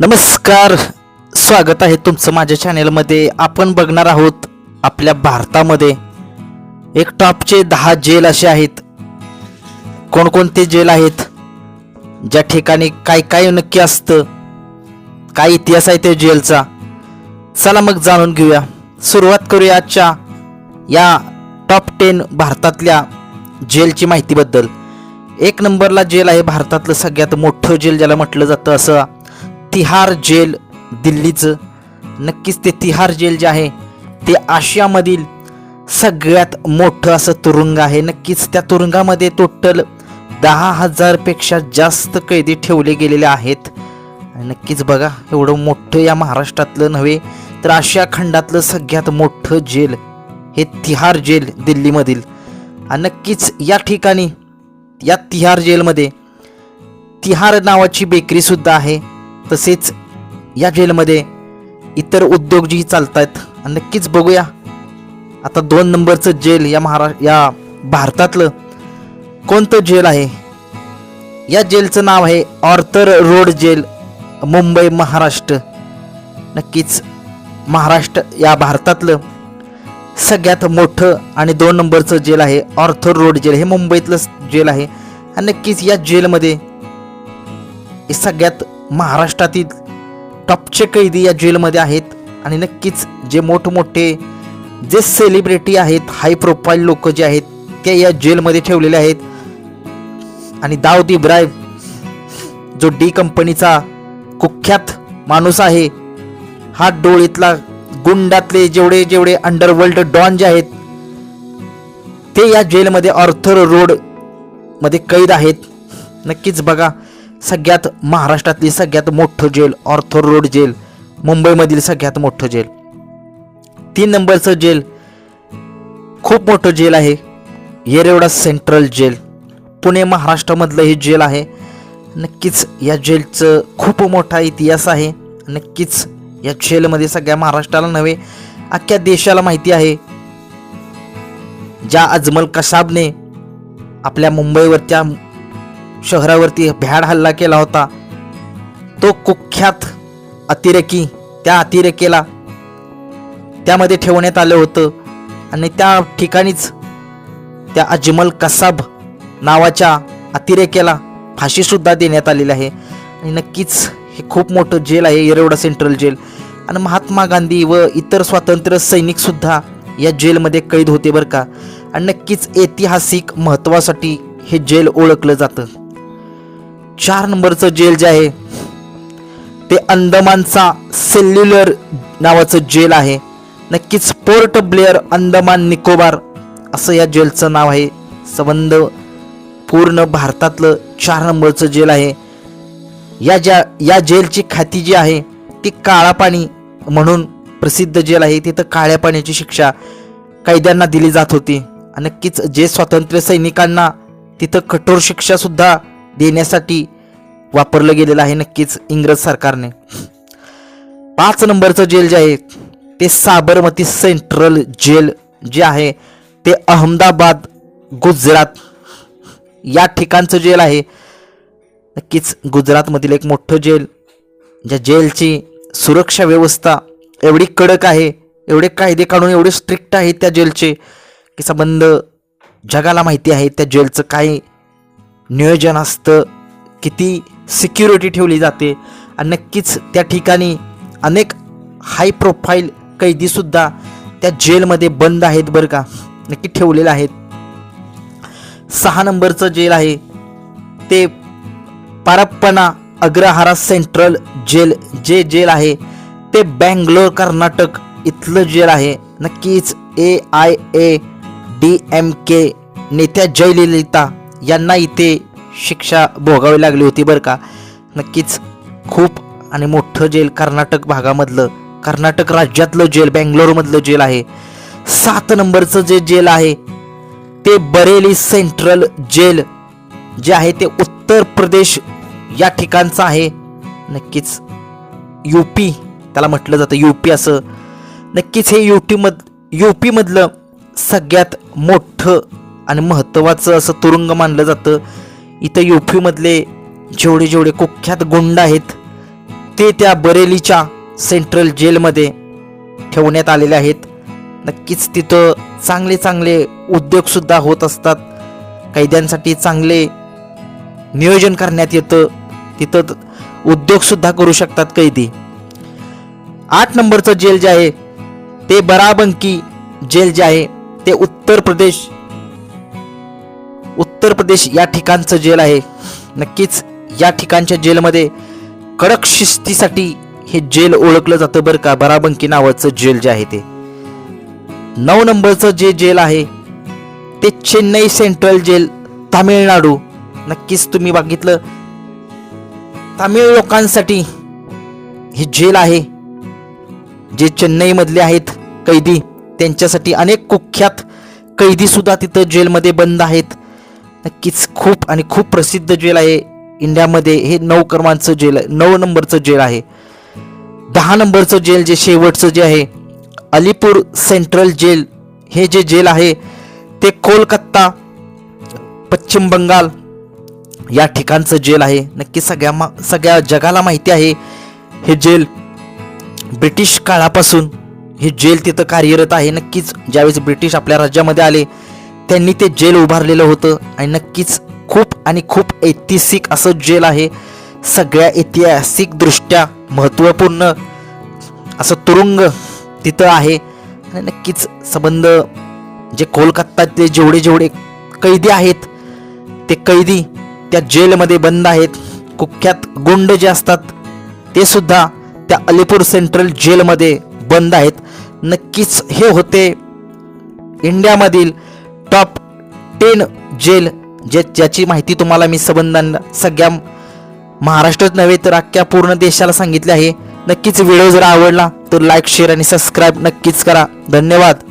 नमस्कार स्वागत आहे तुमचं माझ्या चॅनेलमध्ये आपण बघणार आहोत आपल्या भारतामध्ये एक टॉपचे दहा जेल असे आहेत. कोणकोणते जेल आहेत? ज्या ठिकाणी काय काय नक्की असतं? काय इतिहास आहे त्या जेलचा चला मग जाणून घेऊया. सुरुवात करूया आजच्या या टॉप टेन भारतातल्या जेलची माहितीबद्दल. एक नंबरला जेल आहे भारतातलं सगळ्यात मोठं जेल ज्याला म्हटलं जातं असं. तिहार जेल दिल्लीचं. नक्कीच ते तिहार जेल जे आहे ते आशियामधील सगळ्यात मोठं असं तुरुंग आहे. नक्कीच त्या तुरुंगामध्ये टोटल दहा हजारपेक्षा जास्त कैदी ठेवले गेलेले आहेत. नक्कीच बघा एवढं मोठं या महाराष्ट्रातलं नव्हे तर आशिया खंडातलं सगळ्यात मोठं जेल हे तिहार जेल दिल्लीमधील. आणि नक्कीच या ठिकाणी या तिहार जेलमध्ये तिहार नावाची बेकरीसुद्धा आहे. तसेच या जेलमध्ये इतर उद्योग जी चालत आहेत नक्कीच बघूया. आता दोन नंबरचं जेल या महारा या भारतातलं कोणतं जेल आहे? या जेलचं नाव आहे Arthur road jail Mumbai Maharashtra. नक्कीच महाराष्ट्र या भारतातलं सगळ्यात मोठं आणि दोन नंबरचं जेल आहे ऑर्थर रोड जेल हे मुंबईतलं जेल आहे. आणि नक्कीच या जेलमध्ये सगळ्यात महाराष्ट्रातील टॉपचे कैदी या जेलमध्ये आहेत. आणि नक्कीच जे मोठमोठे जे सेलिब्रिटी आहेत हाय प्रोफाईल लोक जे आहेत ते या जेलमध्ये ठेवलेले आहेत. आणि दाऊद इब्राहिम जो डी कंपनीचा कुख्यात माणूस आहे हा डोळीतला गुंडातले जेवढे जेवढे अंडरवर्ल्ड डॉन जे आहेत ते या जेलमध्ये ऑर्थर रोडमध्ये कैद आहेत. नक्कीच बघा सगळ्यात महाराष्ट्रातली सगळ्यात मोठं जेल ऑर्थर रोड जेल मुंबईमधील सगळ्यात मोठं जेल. तीन नंबरचं जेल खूप मोठं जेल आहे. Yerawada central jail. पुणे महाराष्ट्रामधलं हे जेल आहे. नक्कीच या जेलचं खूप मोठा इतिहास आहे. नक्कीच या जेलमध्ये सगळ्या महाराष्ट्राला नव्हे अख्ख्या देशाला माहिती आहे. ज्या अजमल कसाबने आपल्या मुंबईवर त्या शहरावरती भ्याड हल्ला केला होता. तो कुख्यात अतिरेकी त्या अतिरेकेला त्यामध्ये ठेवण्यात आलं होतं. आणि त्या ठिकाणीच त्या अजमल कसाब नावाच्या अतिरेकेला फाशीसुद्धा देण्यात आलेली आहे. आणि नक्कीच हे खूप मोठं जेल आहे येरवडा सेंट्रल जेल. आणि महात्मा गांधी व इतर स्वातंत्र्य सैनिकसुद्धा या जेलमध्ये कैद होते बरं का? आणि नक्कीच ऐतिहासिक महत्त्वासाठी हे जेल ओळखलं जातं. चार नंबरचं जेल जे आहे ते अंदमानचा सेल्युलर नावाचं जेल आहे. नक्कीच पोर्ट ब्लेअर अंदमान निकोबार असं या जेलचं नाव आहे. संबंध पूर्ण भारतातलं चार नंबरचं जेल आहे. या ज्या या जेलची खाती जी आहे ती काळा पाणी म्हणून प्रसिद्ध जेल आहे. तिथं काळ्या पाण्याची शिक्षा कैद्यांना दिली जात होती. नक्कीच जे स्वातंत्र्य सैनिकांना तिथं कठोर शिक्षा सुद्धा देण्यासाठी वापरलं गेलेलं आहे नक्कीच इंग्रज सरकारने. पाच नंबरचं जेल जे आहे ते साबरमती सेंट्रल जेल जे आहे ते अहमदाबाद गुजरात या ठिकाणचं जेल आहे. नक्कीच गुजरातमधील एक मोठं जेल ज्या जेलची सुरक्षा व्यवस्था एवढी कडक आहे एवढे कायदे काढून एवढे स्ट्रिक्ट आहे त्या जेलचे की संबंध जगाला माहिती आहे त्या जेलचं काय नियोजन असतं किती सिक्युरिटी ठेवली जाते. आणि नक्कीच त्या ठिकाणी अनेक हाय प्रोफाईल कैदीसुद्धा त्या जेलमध्ये बंद आहेत बरं का. नक्की ठेवलेलं आहेत. सहा नंबरचं जेल आहे. ते पारप्पना अग्रहारा सेंट्रल जेल जे जेल आहे ते बँगलोर कर्नाटक इथलं जेल आहे. नक्कीच A I A D M K नेत्या जयललिता यांना इथे शिक्षा भोगावी लागली होती बरं का. नक्कीच खूप आणि मोठं जेल कर्नाटक भागामधलं कर्नाटक राज्यातलं जेल बँगलोरमधलं जेल आहे. सात नंबरचं जे जेल आहे ते बरेली सेंट्रल जेल जे आहे ते उत्तर प्रदेश या ठिकाणचं आहे. नक्कीच यू पी त्याला म्हटलं जातं यू पी असं. नक्कीच हे यू टीमध यू पीमधलं सगळ्यात मोठं आणि महत्त्वाचं असं तुरुंग मानलं जातं. इथं यू पीमधले जेवढे जेवढे कुख्यात गुंड आहेत ते त्या बरेलीच्या सेंट्रल जेलमध्ये ठेवण्यात आलेले आहेत. नक्कीच तिथं चांगले चांगले उद्योगसुद्धा होत असतात. कैद्यांसाठी चांगले नियोजन करण्यात येतं. तिथं उद्योगसुद्धा करू शकतात कैदी. आठ नंबरचं जेल जे आहे ते बराबंकी जेल जे आहे ते उत्तर प्रदेश उत्तर प्रदेश या ठिकाणचं जेल आहे. नक्कीच या ठिकाणच्या जेलमध्ये कडक शिस्तीसाठी हे जेल ओळखलं जातं बरं का? बराबंकी नावाचं जेल जे आहे ते. नऊ नंबरचं जे जेल आहे ते चेन्नई सेंट्रल जेल तामिळनाडू. नक्कीच तुम्ही बघितलं. तामिळ लोकांसाठी हे जेल आहे. जे चेन्नईमधले आहेत कैदी. त्यांच्यासाठी अनेक कुख्यात कैदी सुद्धा तिथं जेलमध्ये बंद आहेत. नक्कीच खूप आणि खूप प्रसिद्ध जेल आहे. इंडियामध्ये हे नऊ क्रमांकचं जेल आहे नऊ नंबरचं जेल आहे. दहा नंबरचं जेल जे शेवटचं जे आहे अलीपूर सेंट्रल जेल हे जे जेल आहे ते कोलकाता पश्चिम बंगाल या ठिकाणचं जेल आहे. नक्की सगळ्या मा सगळ्या जगाला माहिती आहे हे जेल. ब्रिटिश काळापासून हे जेल तिथं कार्यरत आहे. नक्कीच ज्यावेळेस ब्रिटिश आपल्या राज्यामध्ये आले त्यांनी ते जेल उभारलेलं होतं आणि नक्कीच खूप आणि खूप ऐतिहासिक असं जेल आहे. सगळ्या ऐतिहासिकदृष्ट्या महत्त्वपूर्ण असं तुरुंग तिथं आहे. आणि नक्कीच संबंध जे कोलकात्यातले जेवढे जेवढे कैदी आहेत ते कैदी त्या जेलमध्ये बंद आहेत. कुख्यात गुंड जे असतात ते सुद्धा त्या अलीपूर सेंट्रल जेलमध्ये बंद आहेत. नक्कीच हे होते इंडियामधील टेन जेल जे ज्याची माहिती तुम्हाला मी संबंधांना सगळ्या महाराष्ट्रात नव्हे तर अख्ख्या पूर्ण देशाला सांगितले आहे. नक्कीच व्हिडिओ जर आवडला तर लाईक शेअर आणि सबस्क्राईब नक्कीच करा. धन्यवाद.